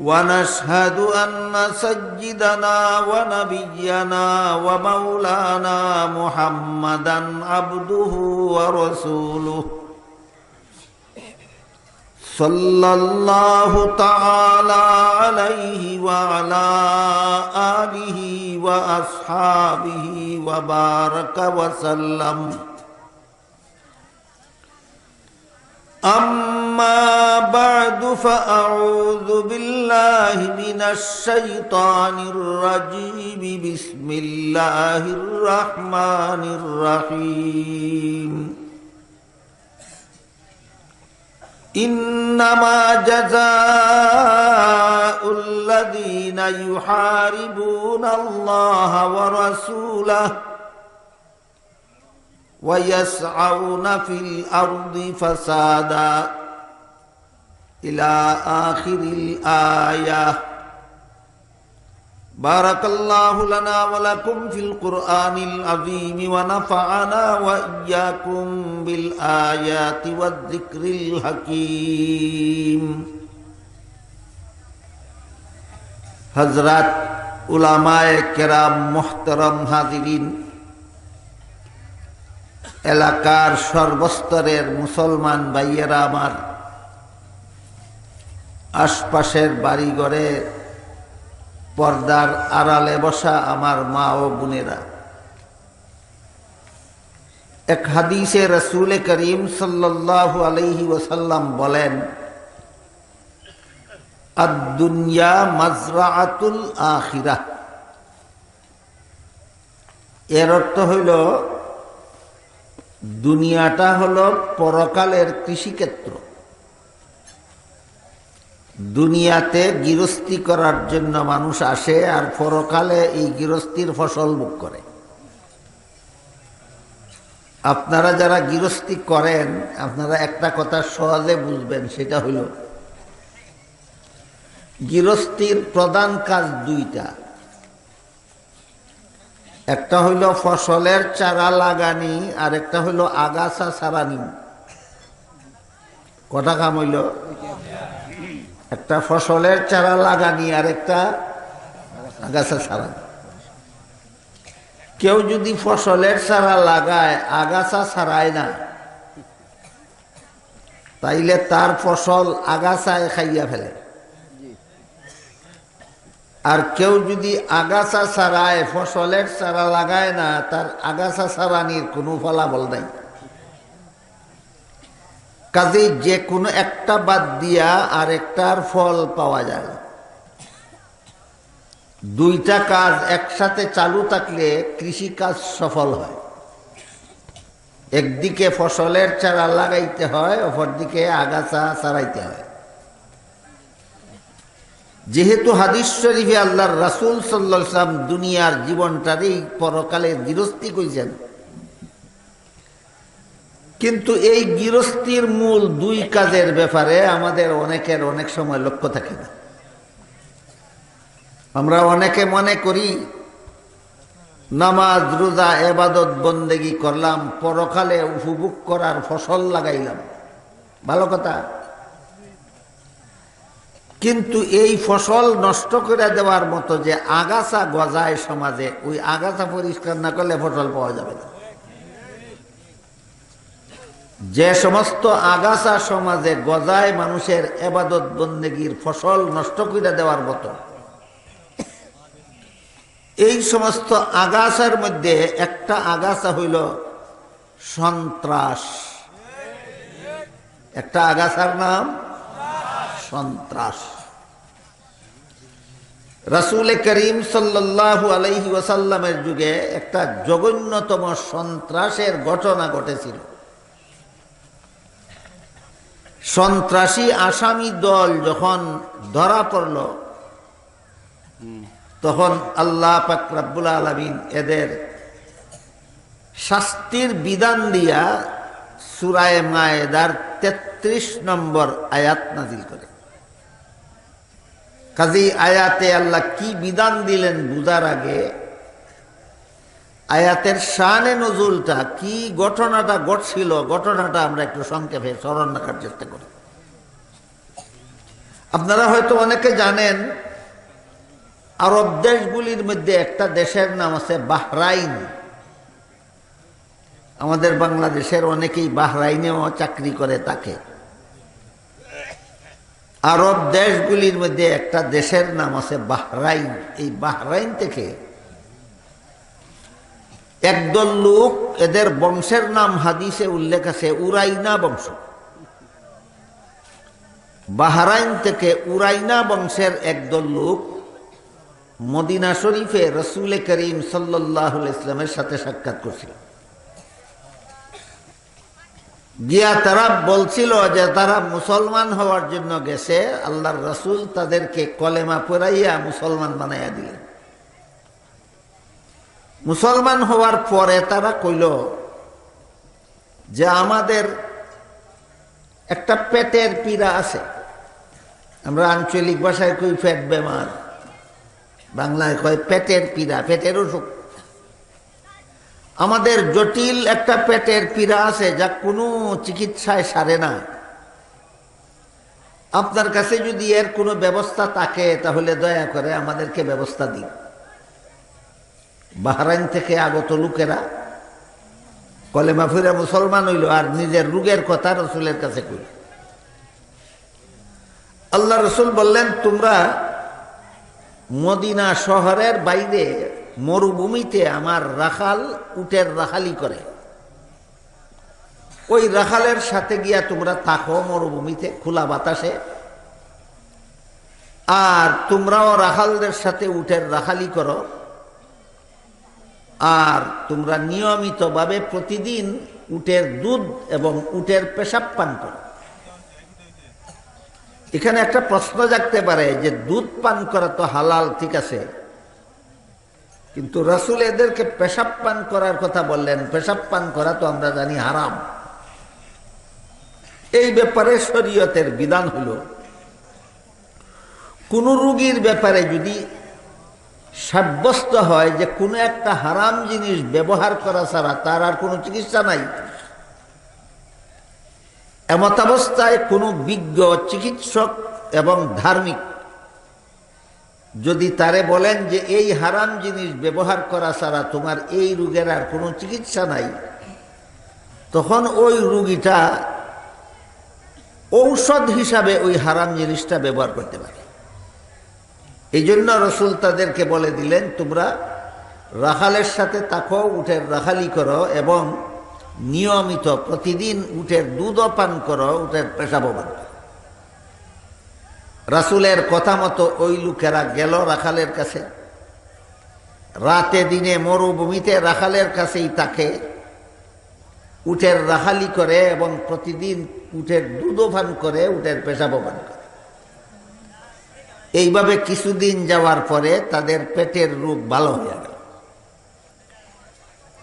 ونشهد ان سيدنا ونبينا ومولانا محمدا عبده ورسوله صلى الله تعالى عليه وعلى اله واصحابه وبارك وسلم أما بعد فأعوذ بالله من الشيطان الرجيم بسم الله الرحمن الرحيم إنما جزاء الذين يحاربون الله ورسوله ويسعون في الارض فسادا الى اخر الايه بارك الله لنا ولكم في القران العظيم ونفعنا واياكم بالايات والذكر الحكيم حضرات علماء کرام محترم حاضرین এলাকার সর্বস্তরের মুসলমান ভাইয়েরা আমার আশপাশের বাড়িঘরে পর্দার আড়ালে বসা আমার মা ও বোনেরা। এক হাদিসে রসুল করিম সাল্লাহ আলহি ওসাল্লাম বলেন আদুনিয়া মাজরাআতুল আখিরা এর অর্থ হইল দুনিয়াটা হলো পরকালের কৃষিক্ষেত্র। দুনিয়াতে গৃহস্থী করার জন্য মানুষ আসে আর পরকালে এই গৃহস্থীর ফসল মুখ করে। আপনারা যারা গৃহস্থী করেন, আপনারা একটা কথা সহজে বুঝবেন, সেটা হইল গৃহস্থীর প্রধান কাজ দুইটা। একটা হইল ফসলের চারা লাগানি আর একটা হইল আগাছা সারানি। কটা কাম হইল? একটা ফসলের চারা লাগানি আর একটা আগাছা সারানি। কেউ যদি ফসলের চারা লাগায়, আগাছা ছাড়ায় না, তাইলে তার ফসল আগাছায় খাইয়া ফেলে। আর কেউ যদি আগাছা ছাড়ায়, ফসলের চারা লাগায় না, তার আগাছা ছাড়ানির কোনো ফলাফল নাই। কাজেই যে কোনো একটা বাদ দিয়া আর একটার ফল পাওয়া যায়। দুইটা কাজ একসাথে চালু থাকলে কৃষি কাজ সফল হয়। একদিকে ফসলের চারা লাগাইতে হয়, অপরদিকে আগাছা ছাড়াইতে হয়। যেহেতু হাদিস শরীফে আল্লাহর রাসুল সাল্লাম দুনিয়ার জীবনটারই পরকালে গৃহস্থী কইছেন। কিন্তু এই গৃহস্থীর মূল দুই কাজের ব্যাপারে আমাদের অনেকের অনেক সময় লক্ষ্য থাকে না। আমরা অনেকে মনে করি, নামাজ, রোজা, এবাদত, বন্দেগি করলাম, পরকালে উপভোগ করার ফসল লাগাইলাম। ভালো কথা। কিন্তু এই ফসল নষ্ট করে দেওয়ার মতো যে আগাছা গজায় সমাজে, ওই আগাছা পরিষ্কার না করলে ফসল পাওয়া যাবে না। যে সমস্ত আগাছা সমাজে গজায় মানুষের এবাদত বন্দেগীর ফসল নষ্ট করে দেওয়ার মতো, এই সমস্ত আগাছার মধ্যে একটা আগাছা হইল সন্ত্রাস। একটা আগাছার নাম সন্ত্রাস। রাসুল করিম সাল্লাল্লাহু আলাইহি ওয়াসাল্লামের যুগে একটা জঘন্যতম সন্ত্রাসের ঘটনা ঘটেছিল। সন্ত্রাসী আসামি দল যখন ধরা পড়ল, তখন আল্লাহ পাক রাব্বুল আলমিন এদের শাস্তির বিধান দিয়া সুরায় মায়েদার তেত্রিশ নম্বর আয়াত নাজিল করে কাজী আয়াতে আল্লাহ কি বিধান দিলেন বুঝার আগে, আয়াতের শানে নজুলটা, কি ঘটনাটা ঘটছিল, ঘটনাটা আমরা একটু সংক্ষেপে স্মরণ রাখার চেষ্টা করি। আপনারা হয়তো অনেকে জানেন, আরব দেশগুলির মধ্যে একটা দেশের নাম আছে বাহরাইন। আমাদের বাংলাদেশের অনেকেই বাহরাইনেও চাকরি করে তাকে আরব দেশগুলির মধ্যে একটা দেশের নাম আছে বাহরাইন। এই বাহরাইন থেকে একদল লোক এদের বংশের নাম হাদিসে উল্লেখ আছে, উরাইনা বংশ। বাহরাইন থেকে উরাইনা বংশের একদল লোক মদিনা শরীফে রসুল করিম সাল্লাহ ইসলামের সাথে সাক্ষাৎ করছিল। গিয়া তারা বলছিল যে তারা মুসলমান হওয়ার জন্য গেছে, আল্লাহর রসুল তাদেরকে কলেমা পড়াইয়া মুসলমান বানাইয়া দিলেন। মুসলমান হওয়ার পরে তারা কইল যে আমাদের একটা পেটের পীড়া আছে। আমরা আঞ্চলিক ভাষায় কই পেট বেমার, বাংলায় কয় পেটের পীড়া, পেটের অসুখ। আমাদের জটিল একটা পেটের পীড়া আছে যা কোনো চিকিৎসায় সারে না। আপনার কাছে যদি এর কোনো ব্যবস্থা থাকে, তাহলে দয়া করে আমাদেরকে ব্যবস্থা দিন। বাহরাইন থেকে আগত লোকেরা কলেমা ফিরে মুসলমান হইল আর নিজের রোগের কথা রসুলের কাছে কইল আল্লাহ রসুল বললেন, তোমরা মদিনা শহরের বাইরে মরুভূমিতে আমার রাখাল উটের রাখালি করে। ওই রাখালের সাথে গিয়া তোমরা থাকো মরুভূমিতে, খোলা বাতাসে। আর তোমরাও রাখালদের সাথে উটের রাখালি করো। আর তোমরা নিয়মিতভাবে প্রতিদিন উটের দুধ এবং উটের পেশাব পান করো। এখানে একটা প্রশ্ন জাগতে পারে যে দুধ পান করা তো হালাল, ঠিক আছে? কিন্তু রসুল এদেরকে পেশাব পান করার কথা বললেন। পেশাব পান করা তো আমরা জানি হারাম। এই ব্যাপারে শরীয়তের বিধান হল, কোন রুগীর ব্যাপারে যদি সাব্যস্ত হয় যে কোনো একটা হারাম জিনিস ব্যবহার করা ছাড়া তার আর কোনো চিকিৎসা নাই, এমতাবস্থায় কোনো বিজ্ঞ, চিকিৎসক এবং ধার্মিক যদি তারে বলেন যে এই হারাম জিনিস ব্যবহার করা ছাড়া তোমার এই রোগের আর কোনো চিকিৎসা নাই, তখন ওই রুগীটা ঔষধ হিসাবে ওই হারাম জিনিসটা ব্যবহার করতে পারে। এই জন্য রসুল তাদেরকে বলে দিলেন, তোমরা রাখালের সাথে তাকো উঠের রাখালি করো এবং নিয়মিত প্রতিদিন উঠের দুধও পান করো উঠের পেশাবো পান করো। রাসুলের কথা মতো ওই লোকেরা গেল রাখালের কাছে। রাতে দিনে মরুভূমিতে রাখালের কাছেই তাকে উঠের রাখালি করে এবং প্রতিদিন উঠের দুধও পান করে উঠের পেশাবো পান করে। এইভাবে কিছুদিন যাওয়ার পরে তাদের পেটের রোগ ভালো হয়ে গেল।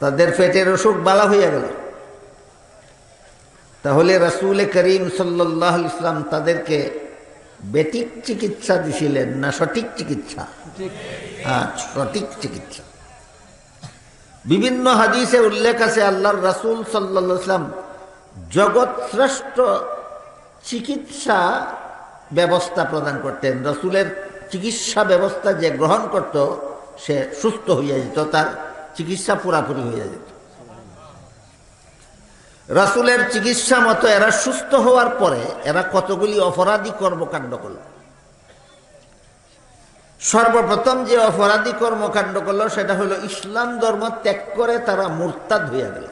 তাদের পেটের অসুখ ভালো হয়ে গেল। তাহলে রাসুল করিম সাল্লাহ ইসলাম তাদেরকে বেটিক চিকিৎসা দিছিলেন না সঠিক চিকিৎসা? হ্যাঁ সঠিক চিকিৎসা। বিভিন্ন হাদিসে উল্লেখ আছে আল্লাহর রাসুল সাল্লাম জগৎ শ্রেষ্ঠ চিকিৎসা ব্যবস্থা প্রদান করতেন। রসুলের চিকিৎসা ব্যবস্থা যে গ্রহণ করত সে সুস্থ হইয়া যেত তার চিকিৎসা পুরাপুরি হইয়া যেত। রাসুলের চিকিৎসা মতো এরা সুস্থ হওয়ার পরে এরা কতগুলি অপরাধী কর্মকাণ্ড করল? সর্বপ্রথম যে অপরাধী কর্মকাণ্ড করল, সেটা হলো ইসলাম ধর্ম ত্যাগ করে তারা মুরতাদ হইয়া গেল।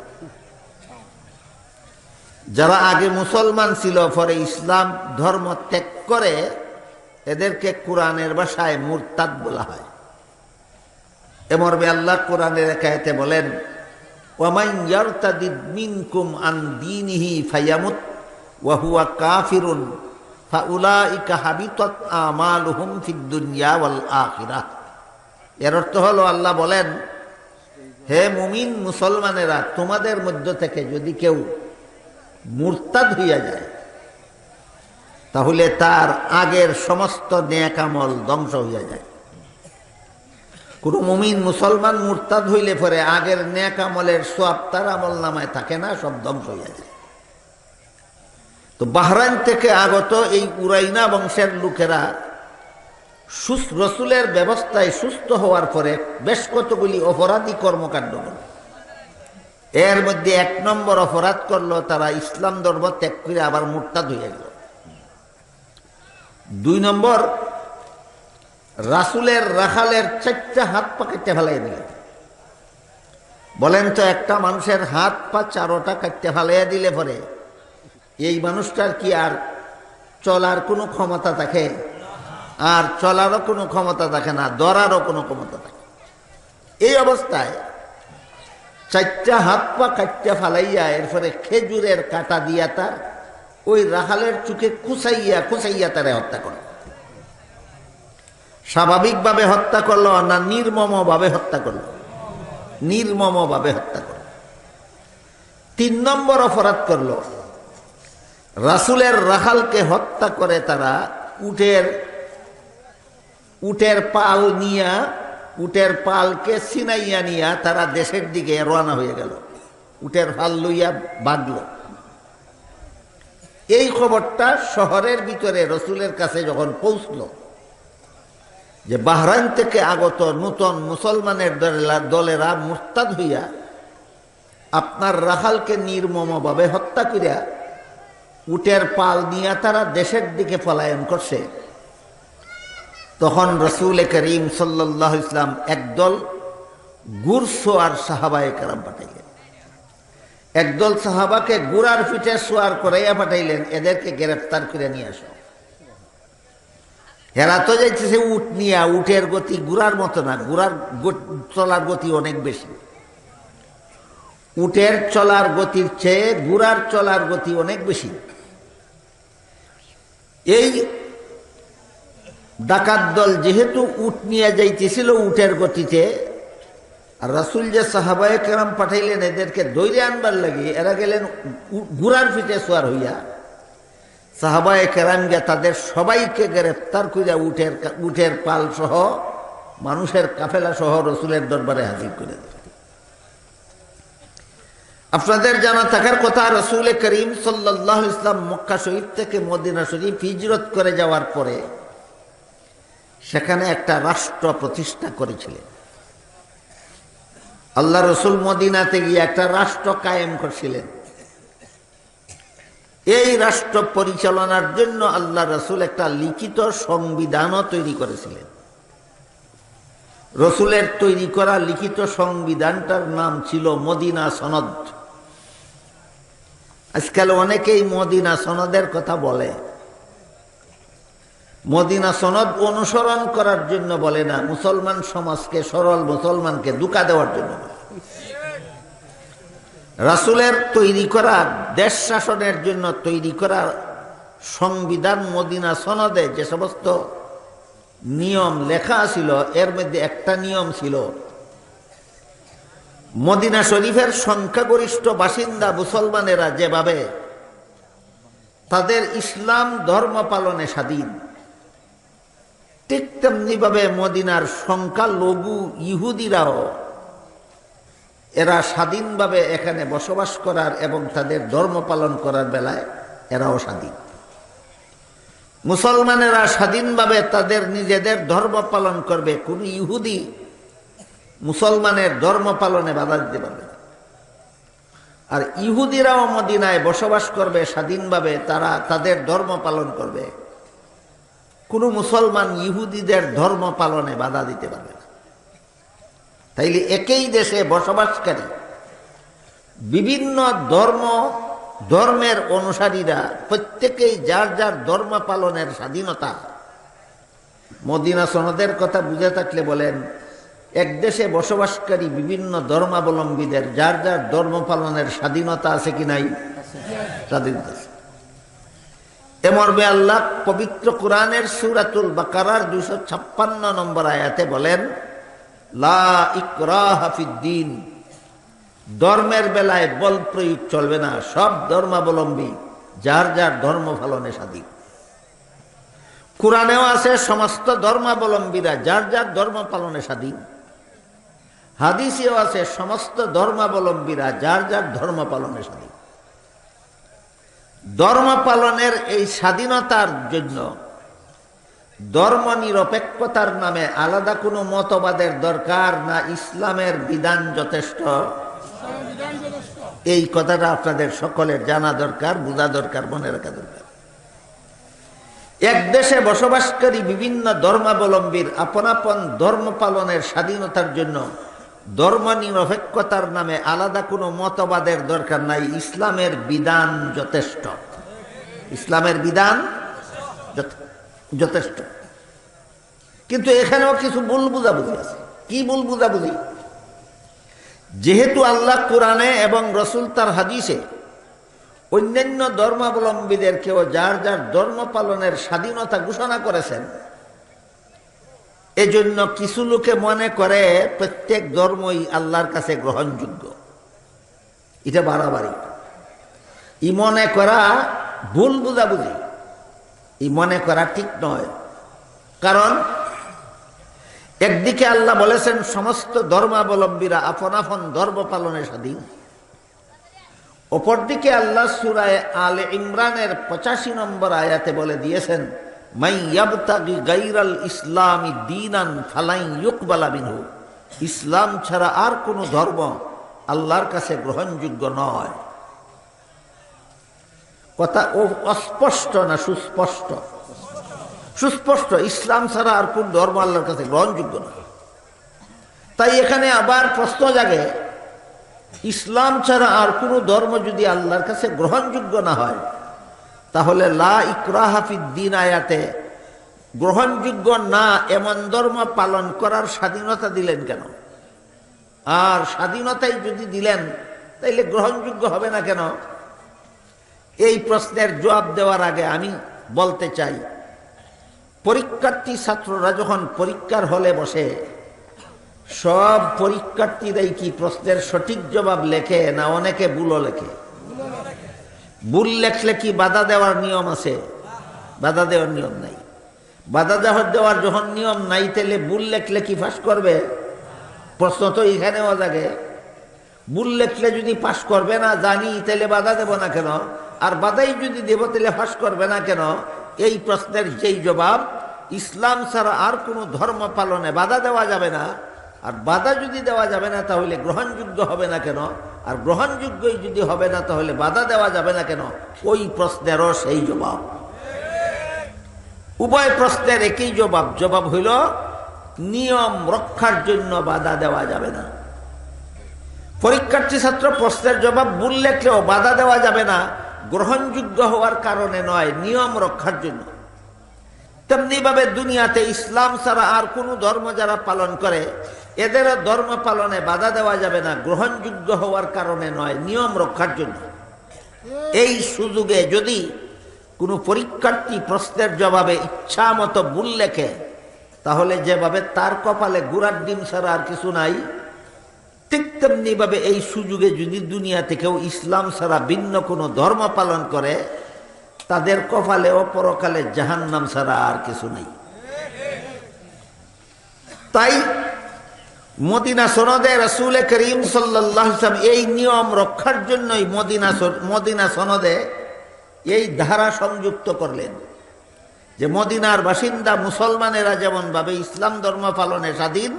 যারা আগে মুসলমান ছিল, পরে ইসলাম ধর্ম ত্যাগ করে এদেরকে কোরআনের ভাষায় মুরতাদ বলা হয়। এমরবে আল্লাহ কোরআনের একায়তে বলেন ওয়ামাই ইয়ারতাদিদ মিনকুম আন দীনিহি ফায়ামুত ওয়া হুয়া কাফিরুন ফাউলাইকা হাবিতাত আমালুহুম ফিদ দুনিয়া ওয়াল আখিরাহ। এর অর্থ হলো আল্লাহ বলেন, হে মুমিন মুসলমানেরা, তোমাদের মধ্য থেকে যদি কেউ মুরতাদ হইয়া যায়, তাহলে তার আগের সমস্ত নেকামল ধ্বংস হইয়া যায়। কোনো মুমিন মুসলমান মুরতাদ হইলে পরে আগের ন্যাক নেকামলের সব তার আমল নামায় থাকে না, সব ধ্বংস হইয়া যায়। তো বাহরাইন থেকে আগত এই উরাইনা বংশের লোকেরা রসুলের ব্যবস্থায় সুস্থ হওয়ার পরে বেশ কতগুলি অপরাধী কর্মকাণ্ড করল। এর মধ্যে এক নম্বর অপরাধ করল, তারা ইসলাম ধর্ম ত্যাগ করে আবার মুরতাদ হয়ে গেল। দুই নম্বর রাসুলের রাখালের চারটা হাত পা কেটে ফেলাই দিল। বলেন তো, একটা মানুষের হাত পা চারোটা কাটতে ফেলাইয়া দিলে পরে এই মানুষটার কি আর চলার কোনো ক্ষমতা থাকে? আর চলারও কোনো ক্ষমতা থাকে না দরারও কোনো ক্ষমতা থাকে। এই অবস্থায় চারটা হাত পা কাটতে ফালাইয়া এরপরে খেজুরের কাটা দিয়া তার ওই রাখালের চুকে কুচাইয়া কুচাইয়া তারে হত্যা করে। স্বাভাবিকভাবে হত্যা করল না নির্মমভাবে হত্যা করল? নির্মমভাবে হত্যা করল। তিন নম্বর অপরাধ করল, রাসুলের রাখালকে হত্যা করে তারা উটের উটের পাল নিয়া, উটের পালকে সিনাইয়া নিয়া তারা দেশের দিকে রওনা হয়ে গেল। উটের পাল লইয়া বাঁধল। এই খবরটা শহরের ভিতরে রসুলের কাছে যখন পৌঁছল যে বাহরাইন থেকে আগত নূতন মুসলমানের দলেরা মুস্তাদ হইয়া আপনার রাখালকে নির্মমভাবে হত্যা করিয়া উটের পাল নিয়ে তারা দেশের দিকে পলায়ন করছে। তখন রসুল করিম সাল্লাহ ইসলাম একদল গুরসো আর সাহাবায় কারাম পাঠাইলেন। একদল সাহাবাকে গুড়ার পিঠে সোয়ার করাইয়া পাঠাইলেন, এদেরকে গ্রেফতার করে নিয়ে আসো। এরা তো যাইতেছে উট নিয়া, উটের গতি গুড়ার মতো না গুড়ার চলার গতি অনেক বেশি। উটের চলার গতির চেয়ে গুড়ার চলার গতি অনেক বেশি। এই ডাকাত দল যেহেতু উট নিয়ে যাইতেছিল উটের গতিতে, আর রাসুল যে সাহাবায় কেরাম পাঠাইলেন এদেরকে দৈরে আনবার লাগে, এরা গেলেন গুড়ার ফিটে সোয়ার হইয়া। সাহাবায় কেরাম গিয়া তাদের সবাইকে গ্রেফতার করে উঠের উঠের পাল সহ মানুষের কাফেলা সহ রসুলের দরবারে হাজির করে দেয় আপনাদের জানা থাকার কথা রসুল করিম সাল্লাহ ইসলাম মক্কা শরীফ থেকে মদিনা শরীফ হিজরত করে যাওয়ার পরে সেখানে একটা রাষ্ট্র প্রতিষ্ঠা করেছিলেন। আল্লাহ রসুল মদিনাতে গিয়ে একটা রাষ্ট্র কায়েম করছিলেন। এই রাষ্ট্র পরিচালনার জন্য আল্লাহ রসুল একটা লিখিত সংবিধানও তৈরি করেছিলেন। রসুলের তৈরি করা লিখিত সংবিধানটার নাম ছিল মদিনা সনদ। আজকাল অনেকেই মদিনা সনদের কথা বলে। মদিনা সনদ অনুসরণ করার জন্য বলে না, মুসলমান সমাজকে, সরল মুসলমানকে দুকা দেওয়ার জন্য রাসুলের তৈরি করা দেশ শাসনের জন্য তৈরি করা সংবিধান, মদিনা সনদে যে সমস্ত নিয়ম লেখা ছিল, এর মধ্যে একটা নিয়ম ছিল, মদিনা শরীফের সংখ্যাগরিষ্ঠ বাসিন্দা মুসলমানেরা যেভাবে তাদের ইসলাম ধর্ম পালনে স্বাধীন, ঠিক তেমনিভাবে মদিনার সংখ্যা লঘু ইহুদিরাও এরা স্বাধীনভাবে এখানে বসবাস করার এবং তাদের ধর্ম পালন করার বেলায় এরাও স্বাধীন। মুসলমানেরা স্বাধীনভাবে তাদের নিজেদের ধর্ম পালন করবে। কোন ইহুদি মুসলমানের ধর্ম পালনে বাধা দিতে পারবে আর ইহুদিরাও মদিনায় বসবাস করবে স্বাধীনভাবে, তারা তাদের ধর্ম পালন করবে। কোনো মুসলমান ইহুদিদের ধর্ম পালনে বাধা দিতে পারবে না। তাইলে একই দেশে বসবাসকারী। বিভিন্ন ধর্ম, ধর্মের অনুসারীরা প্রত্যেকেই যার যার ধর্ম পালনের স্বাধীনতা। মদিনা সনদের কথা বুঝে থাকলে বলেন, এক দেশে বসবাসকারী বিভিন্ন ধর্মাবলম্বীদের যার যার ধর্ম পালনের স্বাধীনতা আছে কি নাই? স্বাধীনতা আছে এ আল্লাহ পবিত্র কোরআনের সুরাতুল বাকারার দুশো ছাপ্পান্ন নম্বর আয়াতে বলেন লা ইকরাহা ফিদ্দিন ধর্মের বেলায় বল প্রয়োগ চলবে না, সব ধর্মাবলম্বী, যার যার ধর্ম পালনে স্বাধীন কোরআনেও আছে, সমস্ত ধর্মাবলম্বীরা যার যার ধর্ম পালনে স্বাধীন হাদিসেও আছে, সমস্ত ধর্মাবলম্বীরা যার যার ধর্ম পালনে স্বাধীন ধর্ম পালনের এই স্বাধীনতার জন্য ধর্ম নিরপেক্ষতার নামে আলাদা কোনো মতবাদের দরকার না, ইসলামের বিধান যথেষ্ট। এই কথাটা আপনাদের সকলের জানা দরকার, বোঝা দরকার, মনে রাখা দরকার। এক দেশে বসবাসকারী বিভিন্ন ধর্মাবলম্বীর আপন আপন ধর্ম পালনের স্বাধীনতার জন্য ধর্ম নিরপেক্ষতার নামে আলাদা কোনো মতবাদের দরকার নাই, ইসলামের বিধান যথেষ্ট। ইসলামের বিধান যথে- যথেষ্ট। কিন্তু এখানেও কিছু ভুল বুঝাবুঝি আছে। কি ভুল বুঝাবুঝি? যেহেতু আল্লাহ কোরআনে এবং রসুল তার হাদিসে অন্যান্য ধর্মাবলম্বীদেরকেও যার যার ধর্ম পালনের স্বাধীনতা ঘোষণা করেছেন, এজন্য কিছু লোকে মনে করে প্রত্যেক ধর্মই আল্লাহর কাছে গ্রহণযোগ্য। এটা বাড়াবাড়ি। ই মনে করা ভুল বুঝাবুঝি। ই মনে করা ঠিক নয়। কারণ, একদিকে আল্লাহ বলেছেন, সমস্ত ধর্মাবলম্বীরা আপন আপন ধর্ম পালনে স্বাধীন। অপরদিকে আল্লাহ সুরায় আলে ইমরানের পঁচাশি নম্বর আয়াতে বলে দিয়েছেন ইসলামী ফালাই ইসলাম ছাড়া আর কোনো ধর্ম আল্লাহর কাছে গ্রহণযোগ্য নয়। কথা ও অস্পষ্ট না সুস্পষ্ট। সুস্পষ্ট, ইসলাম ছাড়া আর কোন ধর্ম আল্লাহর কাছে গ্রহণযোগ্য না। তাই এখানে আবার প্রশ্ন জাগে, ইসলাম ছাড়া আর কোনো ধর্ম যদি আল্লাহর কাছে গ্রহণযোগ্য না হয়, তাহলে লা ইকরাহাফিদ্দিন আয়াতে গ্রহণযোগ্য না এমন ধর্ম পালন করার স্বাধীনতা দিলেন কেন? আর স্বাধীনতাই যদি দিলেন, তাইলে গ্রহণযোগ্য হবে না কেন? এই প্রশ্নের জবাব দেওয়ার আগে আমি বলতে চাই, পরীক্ষার্থী ছাত্ররা যখন পরীক্ষার হলে বসে, সব পরীক্ষার্থীরাই কি প্রশ্নের সঠিক জবাব লেখে না অনেকে ভুলও লেখে? ভুল লেখলে কি বাধা দেওয়ার নিয়ম আছে? বাধা দেওয়ার নিয়ম নাই। বাধা দেওয়ার দেওয়ার যখন নিয়ম নাই, তাহলে ভুল লেখলে কি ফাঁস করবে? প্রশ্ন তো এখানেও জাগে। ভুল লেখলে যদি পাশ করবে না জানি, তাহলে বাধা দেব না কেন? আর বাধাই যদি দেব তাহলে ফাঁস করবে না কেন? এই প্রশ্নের যেই জবাব, ইসলাম ছাড়া আর কোনো ধর্ম পালনে বাধা দেওয়া যাবে না। আর বাধা যদি দেওয়া যাবে না, তাহলে গ্রহণযোগ্য হবে না কেন? আর গ্রহণযোগ্যই যদি হবে না, তাহলে বাধা দেওয়া যাবে না কেন? ওই প্রশ্নেরও সেই জবাব। উভয় প্রশ্নের একই জবাব। জবাব হইল, নিয়ম রক্ষার জন্য বাধা দেওয়া যাবে না। পরীক্ষার্থী ছাত্র প্রশ্নের জবাব ভুল লেখলেও বাধা দেওয়া যাবে না। গ্রহণযোগ্য হওয়ার কারণে নয়, নিয়ম রক্ষার জন্য। তেমনিভাবে দুনিয়াতে ইসলাম ছাড়া আর কোনো ধর্ম যারা পালন করে, এদেরও ধর্ম পালনে বাধা দেওয়া যাবে না, গ্রহণযোগ্য হওয়ার কারণে নয়, নিয়ম রক্ষার জন্য। এই সুযোগে যদি কোনো পরীক্ষার্থী প্রশ্নের জবাবে ইচ্ছা মতো ভুল লেখে, তাহলে যেভাবে তার কপালে গুড়ার ডিম ছাড়া আর কিছু নাই ঠিক তেমনি ভাবে এই সুযোগে যদি দুনিয়া থেকেও ইসলাম ছাড়া ভিন্ন কোনো ধর্ম পালন করে, তাদের কপালে ও পরকালে জাহান্নাম ছাড়া আর কিছু নেই। তাই মদিনা সনদে রসুল করিম সাল্লাম এই নিয়ম রক্ষার জন্যই মদিনা মদিনা সনদে এই ধারা সংযুক্ত করলেন যে মদিনার বাসিন্দা মুসলমানেরা যেমনভাবে ইসলাম ধর্ম পালনে স্বাধীন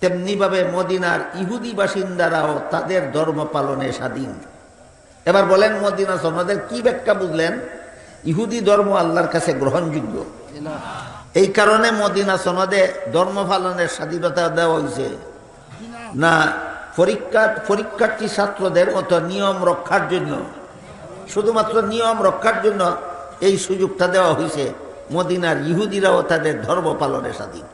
তেমনিভাবে মদিনার ইহুদি বাসিন্দারাও তাদের ধর্ম পালনে স্বাধীন। এবার বলেন মদিনা সনদের কি ব্যাখ্যা বুঝলেন? ইহুদি ধর্ম আল্লাহর কাছে গ্রহণযোগ্য। এই কারণে মদিনা সনদে ধর্ম পালনের স্বাধীনতা দেওয়া হয়েছে। না, পরীক্ষা, পরীক্ষার্থী ছাত্রদের মতো নিয়ম রক্ষার জন্য, শুধুমাত্র নিয়ম রক্ষার জন্য এই সুযোগটা দেওয়া হয়েছে। মদিনার ইহুদিরাও তাদের ধর্ম পালনে স্বাধীন।